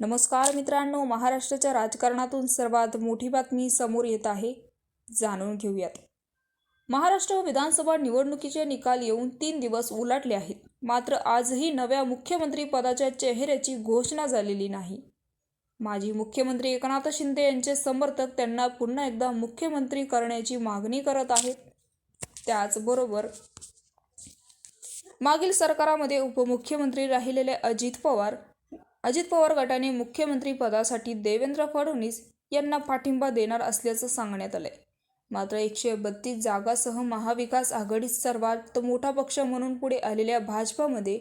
नमस्कार मित्रांनो महाराष्ट्राच्या राजकारणातून सर्वात मोठी बातमी समोर येत आहे. जाणून घेऊयात. महाराष्ट्र विधानसभा निवडणुकीचे निकाल येऊन तीन दिवस उलटले आहेत. मात्र आजही नव्या मुख्यमंत्री पदाच्या चेहऱ्याची घोषणा झालेली नाही. माजी मुख्यमंत्री एकनाथ शिंदे यांचे समर्थक त्यांना पुन्हा एकदा मुख्यमंत्री करण्याची मागणी करत आहेत. त्याचबरोबर मागील सरकारामध्ये उपमुख्यमंत्री राहिलेले अजित पवार अजित पवार गटाने मुख्यमंत्रीपदासाठी देवेंद्र फडणवीस यांना पाठिंबा देणार असल्याचं सांगण्यात आलंय. मात्र एकशे बत्तीस जागासह महाविकास आघाडीत सर्वात मोठा पक्ष म्हणून पुढे आलेल्या भाजपामध्ये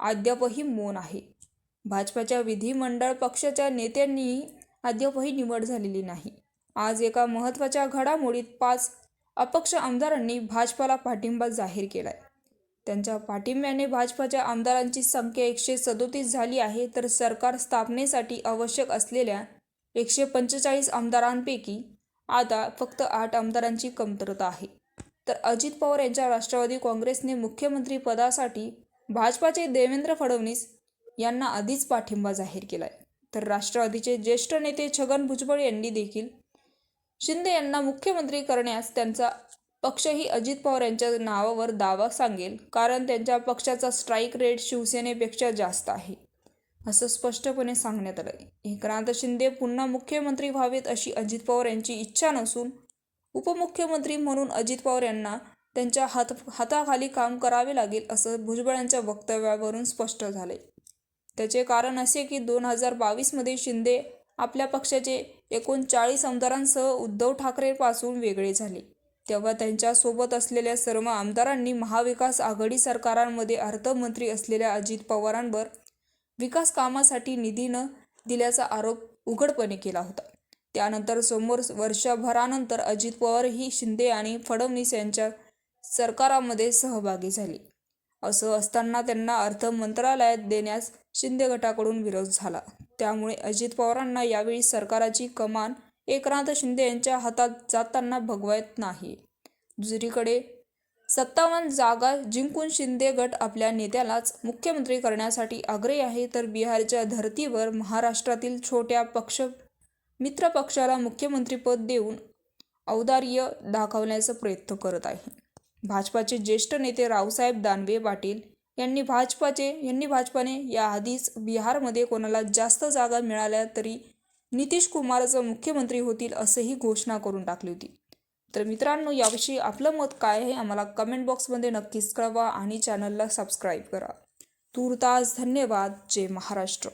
अद्यापही मौन आहे. भाजपाच्या विधिमंडळ पक्षाच्या नेत्यांनीही अद्यापही निवड झालेली नाही. आज एका महत्त्वाच्या घडामोडीत पाच अपक्ष आमदारांनी भाजपाला पाठिंबा जाहीर केलाय. त्यांच्या पाठिंब्याने भाजपाच्या आमदारांची संख्या एकशे सदोतीस झाली आहे तर सरकार स्थापनेसाठी आवश्यक असलेल्या एकशे पंचेचाळीस आमदारांपैकी आता फक्त आठ आमदारांची कमतरता आहे. तर अजित पवार यांच्या राष्ट्रवादी काँग्रेसने मुख्यमंत्री पदासाठी भाजपाचे देवेंद्र फडणवीस यांना आधीच पाठिंबा जाहीर केला आहे तर राष्ट्रवादीचे ज्येष्ठ नेते छगन भुजबळ यांनी देखील शिंदे यांना मुख्यमंत्री करण्यास त्यांचा पक्षही अजित पवार यांच्या नावावर दावा सांगेल कारण त्यांच्या पक्षाचा स्ट्राईक रेट शिवसेनेपेक्षा जास्त आहे असं स्पष्टपणे सांगण्यात आलंय. एकनाथ शिंदे पुन्हा मुख्यमंत्री व्हावेत अशी अजित पवार यांची इच्छा नसून उपमुख्यमंत्री म्हणून अजित पवार यांना त्यांच्या हात हाताखाली काम करावे लागेल असं भुजबळांच्या वक्तव्यावरून स्पष्ट झालंय. त्याचे कारण असे की दोन हजार बावीसमध्ये शिंदे आपल्या पक्षाचे एकोणचाळीस आमदारांसह उद्धव ठाकरेपासून वेगळे झाले. तेव्हा त्यांच्यासोबत असलेल्या सर्व आमदारांनी महाविकास आघाडी सरकारांमध्ये अर्थमंत्री असलेल्या अजित पवारांवर विकास कामासाठी निधी न दिल्याचा आरोप उघडपणे केला होता. त्यानंतर समोर वर्षभरानंतर अजित पवारही शिंदे आणि फडणवीस यांच्या सरकारामध्ये सहभागी झाली. असं असताना त्यांना अर्थ मंत्रालयात देण्यास शिंदे गटाकडून विरोध झाला. त्यामुळे अजित पवारांना यावेळी सरकाराची कमान एकनाथ शिंदे यांच्या हातात जाताना भगवत नाही. दुसरीकडे सत्तावन्न जागा जिंकून शिंदे गट आपल्या नेत्यालाच मुख्यमंत्री करण्यासाठी आग्रही आहे तर बिहारच्या धर्तीवर महाराष्ट्रातील छोट्या पक्ष मित्रपक्षाला मुख्यमंत्रीपद देऊन औदार्य दाखवण्याचा प्रयत्न करत आहे. भाजपाचे ज्येष्ठ नेते रावसाहेब दानवे पाटील यांनी भाजपाचे यांनी भाजपाने याआधीच बिहारमध्ये कोणाला जास्त जागा मिळाल्या तरी नितीश कुमारच मुख्यमंत्री होतील असंही घोषणा करून टाकली होती. तर मित्रांनो याविषयी आपलं मत काय आहे आम्हाला कमेंट बॉक्समध्ये नक्कीच कळवा आणि चॅनलला सबस्क्राईब करा. तूर्तास धन्यवाद. जय महाराष्ट्र.